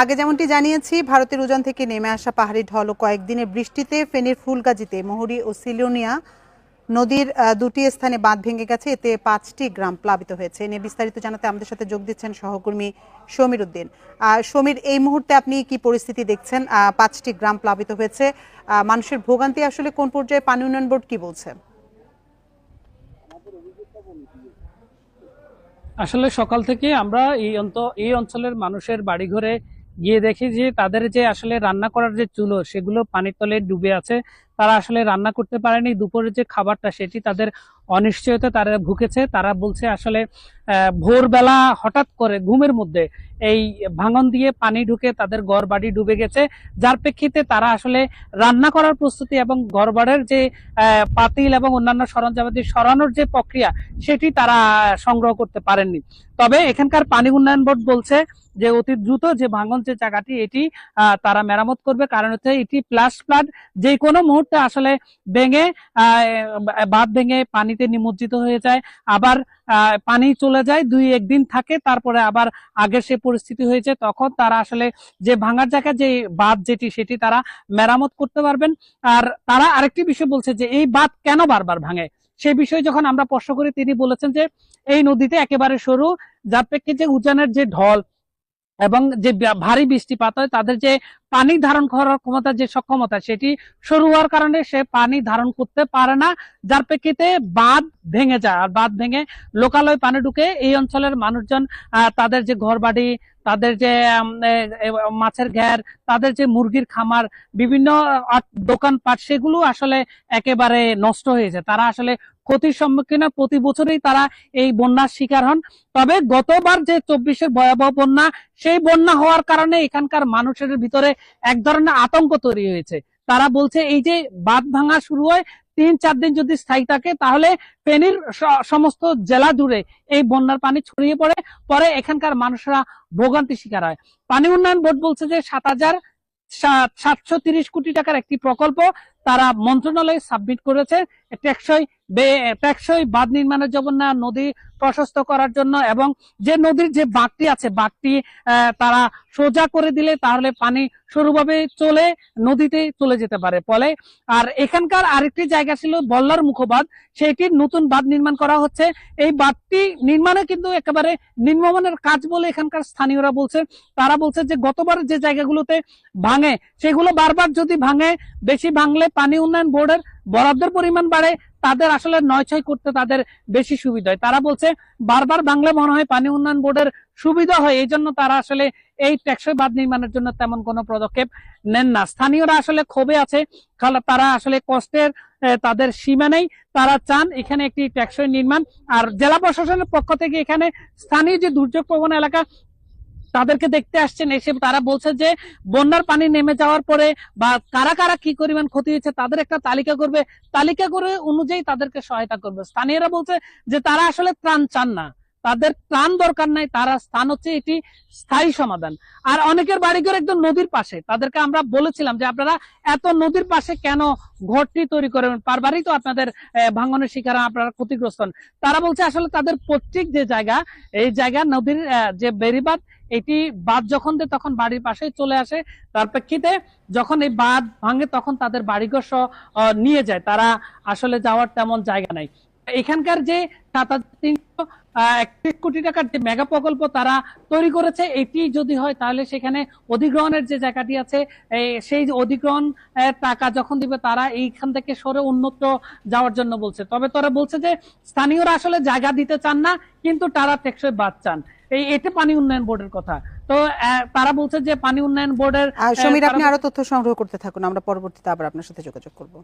আগে যেমনটি জানিয়েছি, ভারতের উজান থেকে নেমে আসা পাহাড়ি ঢল ও কয়েকদিনের বৃষ্টিতে ফেনীর ফুলগাজীতে মহুরী ও সিলোনিয়া নদীর দুটি স্থানে বাঁধ ভেঙে গেছে। এতে পাঁচটি গ্রাম প্লাবিত হয়েছে। এ নিয়ে বিস্তারিত জানাতে আমাদের সাথে যোগ দিচ্ছেন সহকর্মী সমীর উদ্দিন। সমীর, এই মুহূর্তে আপনি কি পরিস্থিতি দেখছেন? পাঁচটি গ্রাম প্লাবিত হয়েছে। মানুষের ভোগান্তি আসলে কোন পর্যায়ে? পানি উন্নয়ন বোর্ড কি বলছে? আসলে সকাল থেকে আমরা এই এই অঞ্চলের মানুষের বাড়িঘরে গিয়ে দেখি যে তাদের যে আসলে রান্না করার যে চুলো, সেগুলো পানির তলে ডুবে আছে। তারা আসলে রান্না করতে পারেনি। দুপুরের যে খাবারটা সেটি তাদের অনিশ্চয়তা তারা ভুগেছে। তারা বলছে আসলে ভোরবেলা হঠাৎ করে ঘুমের মধ্যে এই ভাঙন দিয়ে পানি ঢুকে তাদের ঘর বাড়ি ডুবে গেছে। যার প্রেক্ষিতে তারা আসলে রান্না করার প্রস্তুতি এবং ঘরবাড়ির যে পাতিল এবং অন্যান্য সরঞ্জামাদি সরানোর যে প্রক্রিয়া সেটি তারা সংগ্রহ করতে পারেননি। তবে এখানকার পানি উন্নয়ন বোর্ড বলছে যে, অতি দ্রুত যে ভাঙন যে জায়গাটি, এটি তারা মেরামত করবে। কারণ হচ্ছে এটি প্লাস ফ্লাড যে কোনো মুহূর্তে আসলে ভেঙে বাঁধ ভেঙে পানিতে নিমজ্জিত হয়ে যায়। আবার পানি চলে যায়, দুই একদিন থাকে, তারপরে আবার আগের সে পরিস্থিতি হয়েছে তখন তারা আসলে যে ভাঙার জায়গা, যে বাঁধ যেটি, সেটি তারা মেরামত করতে পারবেন। আর তারা আরেকটি বিষয় বলছে যে, এই বাঁধ কেন বারবার ভাঙে? সেই বিষয়ে যখন আমরা প্রশ্ন করি, তিনি বলেছেন যে, এই নদীতে একেবারে সরু, যার প্রেক্ষিতে উজানের যে ঢল এবং যে ভারী বৃষ্টিপাত হয়, তাদের যে পানি ধারণ করার ক্ষমতা, যে সক্ষমতা, সেটি সরু হওয়ার কারণে সে পানি ধারণ করতে পারে না। যার প্রেক্ষিতে বাঁধ ভেঙে যায়। আর বাঁধ ভেঙে লোকালয় পানি ঢুকে এই অঞ্চলের মানুষজন তাদের যে ঘরবাড়ি তাদের যে মাছের ঘের তাদের যে মুরগির খামার, বিভিন্ন দোকানপাট, সেগুলো আসলে একেবারে নষ্ট হয়েছে তারা আসলে ক্ষতির সম্মুখীন। প্রতি বছরই তারা এই বন্যার শিকার হন। তবে গতবার যে চব্বিশের ভয়াবহ বন্যা, সেই বন্যা হওয়ার কারণে এখানকার মানুষের ভিতরে এক ধরনের আতঙ্ক তৈরি হয়েছে। তারা বলছে, এই যে বাঁধ ভাঙা শুরু হয় তিন, চার দিন যদি স্থায়ী থাকে, তাহলে ফেনীর সমস্ত জেলা জুড়ে এই বন্যার পানি ছড়িয়ে পড়ে। পরে এখানকার মানুষরা ভোগান্তি শিকার হয়। পানি উন্নয়ন বোর্ড বলছে যে সাত হাজার সাতশো কোটি টাকার একটি প্রকল্প তারা মন্ত্রণালয়ে সাবমিট করেছে। টেকসই টেকসই বাঁধ নির্মাণের জন্য নদী প্রশস্ত করার জন্য এবং যে নদীর যে বাঁকটি আছে বাঁকটি তারা সোজা করে দিলে তাহলে পানি সরুভাবে চলে নদীতে চলে যেতে পারে। ফলে আর এখানকার আরেকটি জায়গা ছিল বল্লার মুখবাদ। সেটির নতুন বাঁধ নির্মাণ করা হচ্ছে। এই বাঁধটি নির্মাণে কিন্তু একেবারে নিম্নমানের কাজ বলে এখানকার স্থানীয়রা বলছে। তারা বলছে যে গতবার যে জায়গাগুলোতে ভাঙে, সেগুলো বারবার যদি ভাঙে, বেশি ভাঙলে পানি উন্নয়ন বোর্ডের বরাদ্দের পরিমাণ বাড়ে, তাদের আসলে নয় ছয় করতে তাদের বেশি সুবিধা হয়। তারা বলছে, বারবার বাংলা মনে হয় পানি উন্নয়ন বোর্ডের সুবিধা হয়, এই জন্য তারা আসলে এই টেকসই বাঁধ নির্মাণের জন্য তেমন কোনো পদক্ষেপ নেন না। স্থানীয়রা আসলে ক্ষোভে আছে তারা আসলে কষ্টের তাদের সীমা নেই। তারা চান এখানে একটি টেকসই নির্মাণ। আর জেলা প্রশাসনের পক্ষ থেকে এখানে স্থানীয় যে দুর্যোগ প্রবণ এলাকা তাদেরকে দেখতে আসছেন, এসে তারা বলছে যে, বন্যার পানি নেমে যাওয়ার পরে বা কারা কারা কি পরিমাণ ক্ষতি হয়েছে তাদের একটা তালিকা করবে। তালিকা করে অনুযায়ী তাদেরকে সহায়তা করবে। স্থানীয়রা বলছে যে, তারা আসলে ত্রাণ চান না। তাদের ত্রাণ দরকার নাই, তারা স্থান হচ্ছে এটি স্থায়ী সমাধান। আর অনেকের বাড়িঘর একদম নদীর পাশে। তাদেরকে আমরা বলেছিলাম যে, আপনারা এত নদীর পাশে কেন ঘরটি তৈরি করেন? পারবারই তো আপনাদের ভাঙনের শিকার, আপনারা ক্ষতিগ্রস্ত। তারা বলছে আসলে তাদের পৈতৃক যে জায়গা, এই জায়গা নদীর যে বেরিবাদ এটি বাদ যখন দেয়, তখন বাড়ির পাশেই চলে আসে। তার প্রেক্ষিতে যখন এই বাঁধ ভাঙে, তখন তাদের বাড়িঘর নিয়ে যায়। তারা আসলে যাওয়ার তেমন জায়গা নাই। এখানকার যে তিনশো একত্রিশ কোটি টাকার যে মেগা প্রকল্প তারা তৈরি করেছে এটি যদি হয় তাহলে সেখানে অধিগ্রহণের যে জায়গাটি আছে সেই অধিগ্রহণ টাকা যখন দিবে তারা এইখান থেকে সরে উন্নত যাওয়ার জন্য বলছে। তবে তারা বলছে যে স্থানীয়রা আসলে জায়গা দিতে চান না কিন্তু তারা টেকসই বাদ চান। এই এটা পানি উন্নয়ন বোর্ডের কথা। তো তারা বলছে যে পানি উন্নয়ন বোর্ডের সমীর আপনি আরও তথ্য সংগ্রহ করতে থাকুন আমরা পরবর্তীতে আবার আপনার সাথে যোগাযোগ করব।